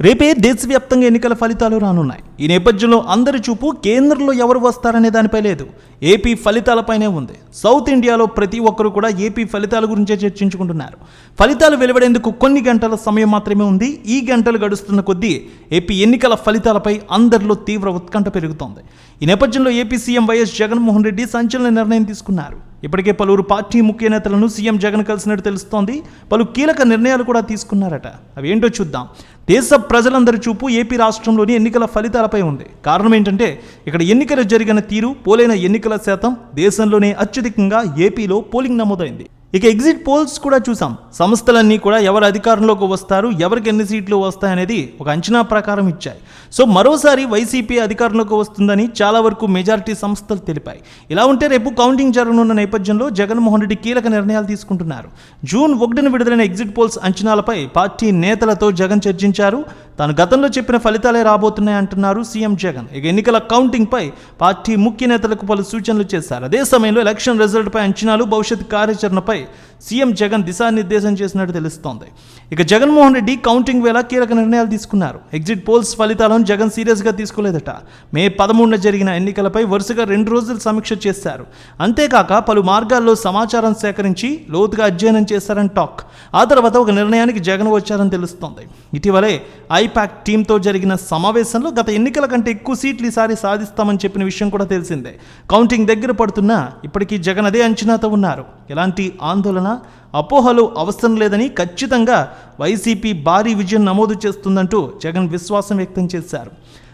రేపే దేశవ్యాప్తంగా ఎన్నికల ఫలితాలు రానున్నాయి. ఈ నేపథ్యంలో అందరి చూపు కేంద్రంలో ఎవరు వస్తారనే దానిపై లేదు. ఏపీ ఫలితాలపైనే ఉంది. సౌత్ ఇండియాలో ప్రతి ఒక్కరూ కూడా ఏపీ ఫలితాల గురించే చర్చించుకుంటున్నారు. ఫలితాలు వెలువడేందుకు కొన్ని గంటల సమయం మాత్రమే ఉంది. ఈ గంటలు గడుస్తున్న కొద్దీ ఏపీ ఎన్నికల ఫలితాలపై అందరిలో తీవ్ర ఉత్కంఠ పెరుగుతోంది. ఈ నేపథ్యంలో AP CM YS Jaganmohan Reddy సంచలన నిర్ణయం తీసుకున్నారు. ఇప్పటికే పలువురు పార్టీ ముఖ్య నేతలను సీఎం జగన్ కలిసినట్టు తెలుస్తోంది. పలు కీలక నిర్ణయాలు కూడా తీసుకున్నారట. అవి ఏంటో చూద్దాం. దేశ ప్రజలందరి చూపు ఏపీ రాష్ట్రంలోని ఎన్నికల ఫలితాలపై ఉంది. కారణం ఏంటంటే ఇక్కడ ఎన్నికలు జరిగిన తీరు పోలైన ఎన్నికల శాతం దేశంలోనే అత్యధికంగా ఏపీలో పోలింగ్ నమోదైంది. ఇక ఎగ్జిట్ పోల్స్ కూడా చూసాం. సంస్థలన్నీ కూడా ఎవరు అధికారంలోకి వస్తారు ఎవరికి ఎన్ని సీట్లు వస్తాయనేది ఒక అంచనా ప్రకారం ఇచ్చాయి. సో మరోసారి వైసీపీ అధికారంలోకి వస్తుందని చాలా వరకు మెజారిటీ సంస్థలు తెలిపాయి. ఇలా ఉంటే రేపు కౌంటింగ్ జరగనున్న నేపథ్యంలో జగన్మోహన్ రెడ్డి కీలక నిర్ణయాలు తీసుకుంటున్నారు. జూన్ ఒకటిన విడుదలైన ఎగ్జిట్ పోల్స్ అంచనాలపై పార్టీ నేతలతో జగన్ చర్చించారు. తాను గతంలో చెప్పిన ఫలితాలే రాబోతున్నాయి అంటున్నారు సీఎం జగన్. ఇక ఎన్నికల కౌంటింగ్పై పార్టీ ముఖ్య నేతలకు పలు సూచనలు చేశారు. అదే సమయంలో ఎలక్షన్ రిజల్ట్ పై అంచనాలు భవిష్యత్ కార్యాచరణపై సీఎం జగన్ దిశానిర్దేశం చేసినట్టు తెలుస్తోంది. ఇక జగన్మోహన్ రెడ్డి కౌంటింగ్ వేళ కీలక నిర్ణయాలు తీసుకున్నారు. ఎగ్జిట్ పోల్స్ ఫలితాలను జగన్ సీరియస్గా తీసుకోలేదట. మే పదమూడున జరిగిన ఎన్నికలపై వరుసగా రెండు రోజులు సమీక్ష చేశారు. అంతేకాక పలు మార్గాల్లో సమాచారం సేకరించి లోతుగా అధ్యయనం చేశారని టాక్. ఆ తర్వాత ఒక నిర్ణయానికి జగన్ వచ్చారని తెలుస్తోంది. ఇటీవలే ఐ ఐపాక్ టీంతో జరిగిన సమావేశంలో గత ఎన్నికల కంటే ఎక్కువ సీట్లు ఈసారి సాధిస్తామని చెప్పిన విషయం కూడా తెలిసిందే. కౌంటింగ్ దగ్గర పడుతున్నా ఇప్పటికీ జగన్ అదే అంచనాతో ఉన్నారు. ఎలాంటి ఆందోళన అపోహలు అవసరం లేదని ఖచ్చితంగా వైసీపీ భారీ విజయం నమోదు చేస్తుందంటూ జగన్ విశ్వాసం వ్యక్తం చేశారు.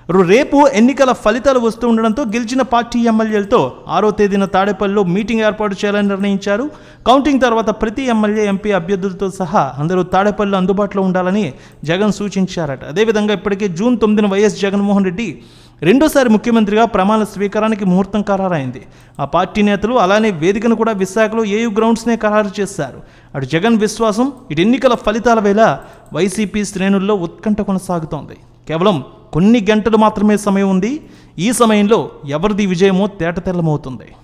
రేపు ఎన్నికల ఫలితాలు వస్తూ ఉండడంతో గెలిచిన పార్టీ ఎమ్మెల్యేలతో ఆరో తేదీన తాడేపల్లిలో మీటింగ్ ఏర్పాటు చేయాలని నిర్ణయించారు. కౌంటింగ్ తర్వాత ప్రతి ఎమ్మెల్యే ఎంపీ అభ్యర్థులతో సహా అందరూ తాడేపల్లిలో అందుబాటులో ఉండాలని జగన్ సూచించారట. అదేవిధంగా ఇప్పటికే జూన్ తొమ్మిదిన వైఎస్ జగన్మోహన్ రెడ్డి రెండోసారి ముఖ్యమంత్రిగా ప్రమాణ స్వీకారానికి ముహూర్తం ఖరారైంది. ఆ పార్టీ నేతలు అలానే వేదికను కూడా విశాఖలో ఏయూ గ్రౌండ్స్నే ఖరారు చేశారు. అటు జగన్ విశ్వాసం ఇటు ఎన్నికల ఫలితాల వేళ వైసీపీ శ్రేణుల్లో ఉత్కంఠ కొనసాగుతోంది. కేవలం కొన్ని గంటలు మాత్రమే సమయం ఉంది. ఈ సమయంలో ఎవరిది విజయమో తేటతెల్లమవుతుంది.